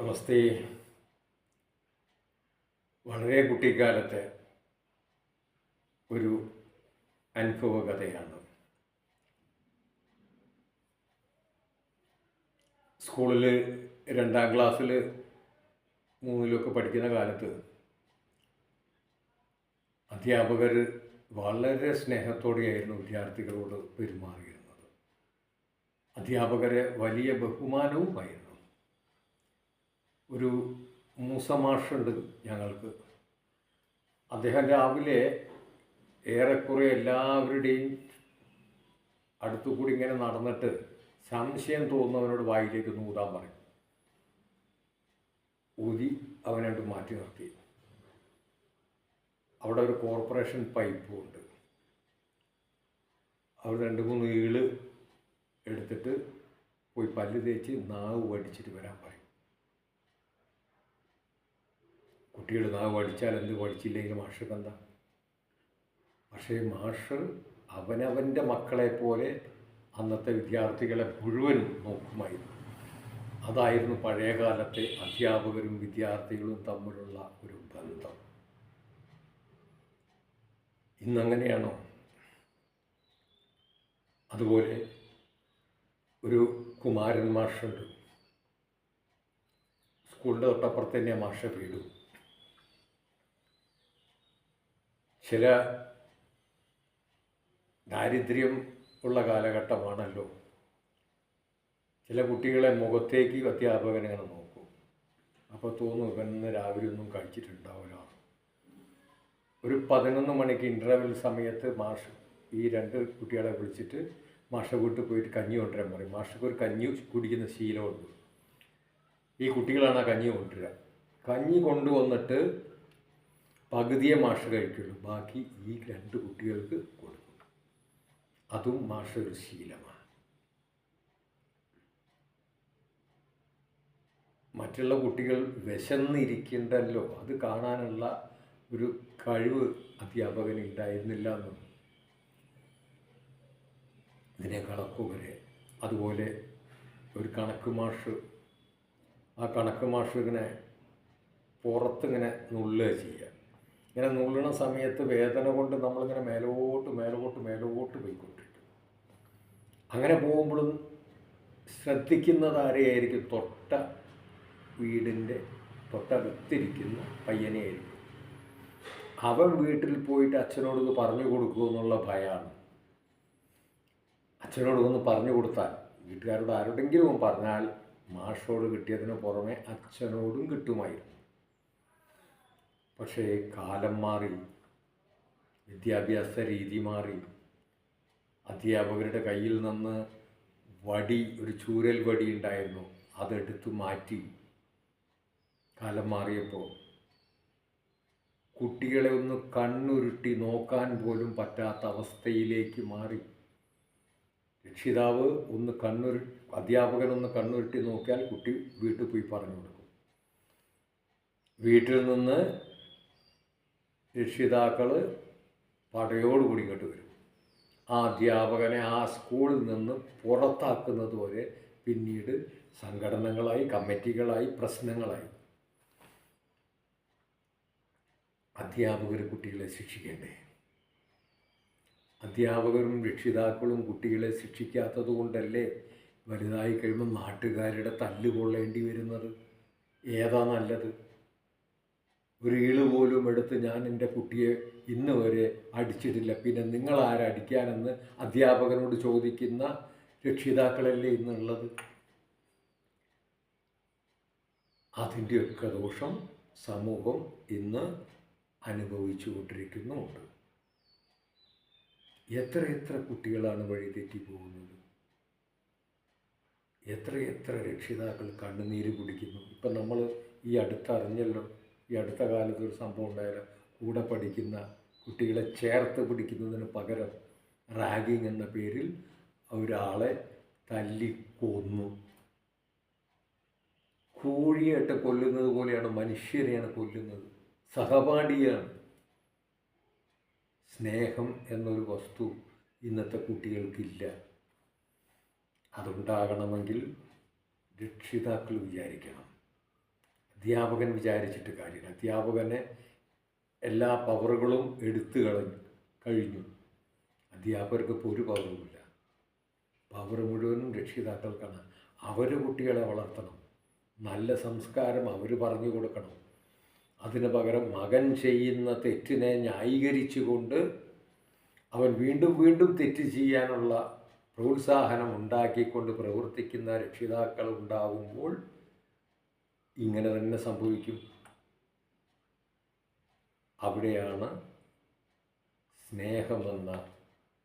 നമസ്തേ. വളരെ കുട്ടിക്കാലത്തെ ഒരു അനുഭവ കഥയാണ് സ്കൂളിൽ രണ്ടാം ക്ലാസ്സിൽ മൂന്നിലൊക്കെ പഠിക്കുന്ന കാലത്ത് അധ്യാപകർ വളരെ സ്നേഹത്തോടെയായിരുന്നു വിദ്യാർത്ഥികളോട് പെരുമാറിയിരുന്നത്. അധ്യാപകരെ വലിയ ബഹുമാനവുമായിരുന്നു. ഒരു മൂസമാഷുണ്ട് ഞങ്ങൾക്ക്. അദ്ദേഹം രാവിലെ ഏറെക്കുറെ എല്ലാവരുടെയും അടുത്തു കൂടി ഇങ്ങനെ നടന്നിട്ട് സംശയം തോന്നുന്നവനോട് വായിലേക്ക് നൂതാൻ പറയും. ഊതി അവനായിട്ട് മാറ്റി നിർത്തി. അവിടെ ഒരു കോർപ്പറേഷൻ പൈപ്പും ഉണ്ട്. അവിടെ രണ്ട് മൂന്ന് ഈൾ എടുത്തിട്ട് പോയി പല്ല് തേച്ച് നാവ് വടിച്ചിട്ട് വരാൻ പറയും. കുട്ടികൾ നാ പഠിച്ചാൽ എന്ത് പഠിച്ചില്ലെങ്കിൽ മാഷക്ക് എന്താ? പക്ഷേ മാഷ് അവനവന്റെ മക്കളെ പോലെ അന്നത്തെ വിദ്യാർത്ഥികളെ മുഴുവൻ നോക്കുമായിരുന്നു. അതായിരുന്നു പഴയ കാലത്തെ അധ്യാപകരും വിദ്യാർത്ഥികളും തമ്മിലുള്ള ഒരു ബന്ധം. ഇന്നങ്ങനെയാണോ? അതുപോലെ ഒരു കുമാരൻ മാഷുണ്ട്. സ്കൂളിന്റെ തൊട്ടപ്പുറത്ത് തന്നെ മാഷ വീടും ചില ദാരിദ്ര്യം ഉള്ള കാലഘട്ടമാണല്ലോ. ചില കുട്ടികളെ മുഖത്തേക്ക് അധ്യാപകൻ ഇങ്ങനെ നോക്കും. അപ്പോൾ തോന്നും ഇവൻ ഇന്ന് രാവിലെ ഒന്നും കഴിച്ചിട്ടുണ്ടാവില്ല. ഒരു പതിനൊന്ന് മണിക്ക് ഇന്റർവെൽ സമയത്ത് മാഷ് ഈ രണ്ട് കുട്ടികളെ വിളിച്ചിട്ട് മാഷ വീട്ടിൽ പോയിട്ട് കഞ്ഞി കൊണ്ടുവരാൻ പറയും. മാഷക്ക് ഒരു കഞ്ഞി കുടിക്കുന്ന ശീലമുണ്ട്. ഈ കുട്ടികളാണ് ആ കഞ്ഞി കൊണ്ടുവരിക. കഞ്ഞി കൊണ്ടുവന്നിട്ട് പകുതിയെ മാഷ് കഴിക്കുള്ളൂ. ബാക്കി ഈ രണ്ട് കുട്ടികൾക്ക് കൊടുക്കും. അതും മാഷ ഒരു ശീലമാണ്. മറ്റുള്ള കുട്ടികൾ വിശന്നിരിക്കണ്ടല്ലോ. അത് കാണാനുള്ള ഒരു കഴിവ് അധ്യാപകന് ഉണ്ടായിരുന്നില്ല എന്നും. ഇതിനെ കണക്ക് വരെ. അതുപോലെ ഒരു കണക്ക് മാഷ് ആ കണക്ക് മാഷ് ഇങ്ങനെ പുറത്തിങ്ങനെ നുള്ളുക ചെയ്യുക. ഇങ്ങനെ നുള്ളണ സമയത്ത് വേദന കൊണ്ട് നമ്മളിങ്ങനെ മേലോട്ട് മേലോട്ട് മേലോട്ട് പോയിക്കൊണ്ടിരിക്കും. അങ്ങനെ പോകുമ്പോഴും ശ്രദ്ധിക്കുന്നത് ആരെയായിരിക്കും? തൊട്ട വീടിന്റെ തൊട്ടടുത്തിരിക്കുന്ന പയ്യനെയായിരിക്കും അവൻ വീട്ടിൽ പോയിട്ട് അച്ഛനോട് ഇത് പറഞ്ഞു കൊടുക്കുമെന്നുള്ള ഭയമാണ് അച്ഛനോട് ഒന്ന് പറഞ്ഞു കൊടുത്താൽ വീട്ടുകാരോട് ആരോടെങ്കിലും പറഞ്ഞാൽ മാഷോട് കിട്ടിയതിന് പുറമെ അച്ഛനോടും കിട്ടുമായിരുന്നു. പക്ഷേ കാലം മാറി വിദ്യാഭ്യാസ രീതി മാറി അധ്യാപകരുടെ കയ്യിൽ നിന്ന് വടി ഒരു ചൂരൽ വടി ഉണ്ടായിരുന്നു. അതെടുത്ത് മാറ്റി. കാലം മാറിയപ്പോൾ കുട്ടികളെ ഒന്ന് കണ്ണുരുട്ടി നോക്കാൻ പോലും പറ്റാത്ത അവസ്ഥയിലേക്ക് മാറി. രക്ഷിതാവ് ഒന്ന് കണ്ണുരു അധ്യാപകൻ ഒന്ന് കണ്ണുരുട്ടി നോക്കിയാൽ കുട്ടി വീട്ടിൽ പോയി പറഞ്ഞു കൊടുക്കും. വീട്ടിൽ നിന്ന് രക്ഷിതാക്കൾ പടയോടുകൂടി ഇങ്ങോട്ട് വരും. ആ അധ്യാപകനെ ആ സ്കൂളിൽ നിന്ന് പുറത്താക്കുന്നത് വരെ പിന്നീട് സംഘടനകളായി കമ്മിറ്റികളായി പ്രശ്നങ്ങളായി. അധ്യാപകർ കുട്ടികളെ ശിക്ഷിക്കേണ്ടേ? അധ്യാപകരും രക്ഷിതാക്കളും കുട്ടികളെ ശിക്ഷിക്കാത്തത് കൊണ്ടല്ലേ വലുതായി കഴിയുമ്പോൾ നാട്ടുകാരുടെ തല്ല് കൊള്ളേണ്ടി വരുന്നത്? ഏതാ നല്ലത്? ഒരു ഈൾ പോലും എടുത്ത് ഞാൻ എന്റെ കുട്ടിയെ ഇന്ന് വരെ അടിച്ചിട്ടില്ല. പിന്നെ നിങ്ങൾ ആരടിക്കാനെന്ന് അധ്യാപകനോട് ചോദിക്കുന്ന രക്ഷിതാക്കളല്ലേ ഇന്നുള്ളത്? അതിന്റെയൊക്കെ ദോഷം സമൂഹം ഇന്ന് അനുഭവിച്ചു കൊണ്ടിരിക്കുന്നുമുണ്ട് എത്ര എത്ര കുട്ടികളാണ് വഴിതെറ്റി പോകുന്നത്? എത്രയെത്ര എത്ര രക്ഷിതാക്കൾ കണ്ണുനീര് കുടിക്കുന്നു? ഇപ്പം നമ്മൾ ഈ അടുത്തറിഞ്ഞല്ലോ. ഈ അടുത്ത കാലത്ത് ഒരു സംഭവം ഉണ്ടായാലും? കൂടെ പഠിക്കുന്ന കുട്ടികളെ ചേർത്ത് പിടിക്കുന്നതിന് പകരം റാഗിങ് എന്ന പേരിൽ ഒരാളെ തല്ലിക്കൊന്നു കോഴിയായിട്ട് കൊല്ലുന്നത് പോലെയാണ് മനുഷ്യരെയാണ് കൊല്ലുന്നത്. സഹപാഠിയാണ്. സ്നേഹം എന്നൊരു വസ്തു ഇന്നത്തെ കുട്ടികൾക്കില്ല. അതുണ്ടാകണമെങ്കിൽ രക്ഷിതാക്കൾ വിചാരിക്കണം. അധ്യാപകൻ വിചാരിച്ചിട്ട് കാര്യമില്ല. അധ്യാപകനെ എല്ലാ പവറുകളും എടുത്തു കളഞ്ഞു കഴിഞ്ഞു. അധ്യാപകർക്ക് ഇപ്പോൾ ഒരു പവറുമില്ല. പവർ മുഴുവനും രക്ഷിതാക്കൾക്കാണ്. അവർ കുട്ടികളെ വളർത്തണം. നല്ല സംസ്കാരം അവർ പറഞ്ഞു കൊടുക്കണം. അതിന് പകരം മകൻ ചെയ്യുന്ന തെറ്റിനെ ന്യായീകരിച്ചുകൊണ്ട് അവൻ വീണ്ടും വീണ്ടും തെറ്റ് ചെയ്യാനുള്ള പ്രോത്സാഹനം ഉണ്ടാക്കിക്കൊണ്ട് പ്രവർത്തിക്കുന്ന രക്ഷിതാക്കൾ ഉണ്ടാകുമ്പോൾ ഇങ്ങനെ തന്നെ സംഭവിക്കും. അവിടെയാണ് സ്നേഹമെന്ന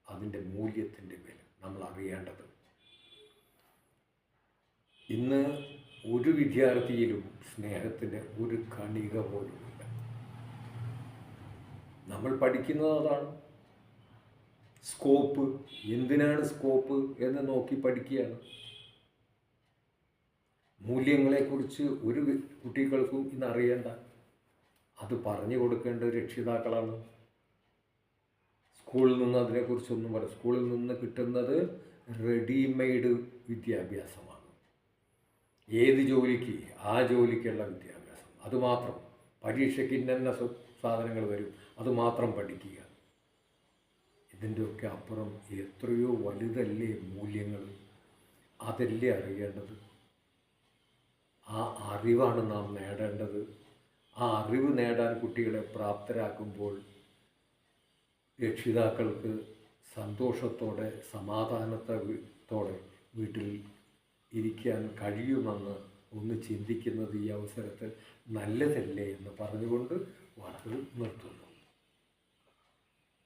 അതിന്റെ മൂല്യത്തിന്റെ വില നമ്മൾ അറിയേണ്ടത്. ഇന്ന് ഒരു വിദ്യാർത്ഥിയിലും സ്നേഹത്തിന് ഒരു കണിക പോലുമില്ല നമ്മൾ പഠിക്കുന്നത് അതാണ്. സ്കോപ്പ് എന്തിനാണ് സ്കോപ്പ് എന്ന് നോക്കി പഠിക്കുകയാണ്. മൂല്യങ്ങളെക്കുറിച്ച് ഒരു കുട്ടികൾക്കും ഇന്ന് അറിയേണ്ട. അത് പറഞ്ഞു കൊടുക്കേണ്ട രക്ഷിതാക്കളാണ്. സ്കൂളിൽ നിന്ന് അതിനെക്കുറിച്ചൊന്നും പറ സ്കൂളിൽ നിന്ന് കിട്ടുന്നത് റെഡിമെയ്ഡ് വിദ്യാഭ്യാസമാണ്. ഏത് ജോലിക്ക് ആ ജോലിക്കുള്ള വിദ്യാഭ്യാസം. അതുമാത്രം പരീക്ഷയ്ക്ക് ഇന്ന സാധനങ്ങൾ വരും. അതുമാത്രം പഠിക്കുക. ഇതിന്റെയൊക്കെ അപ്പുറം എത്രയോ വലുതല്ലേ മൂല്യങ്ങൾ. അതല്ലേ അറിയേണ്ടത്? ആ അറിവാണ് നാം നേടേണ്ടത്. ആ അറിവ് നേടാൻ കുട്ടികളെ പ്രാപ്തരാക്കുമ്പോൾ രക്ഷിതാക്കൾക്ക് സന്തോഷത്തോടെ സമാധാനത്തോടെ വീട്ടിൽ ഇരിക്കാൻ കഴിയുമെന്ന് ഒന്ന് ചിന്തിക്കുന്നത് ഈ അവസരത്തിൽ നല്ലതല്ലേ എന്ന് പറഞ്ഞുകൊണ്ട് വാർത്തകൾ നിർത്തുന്നു.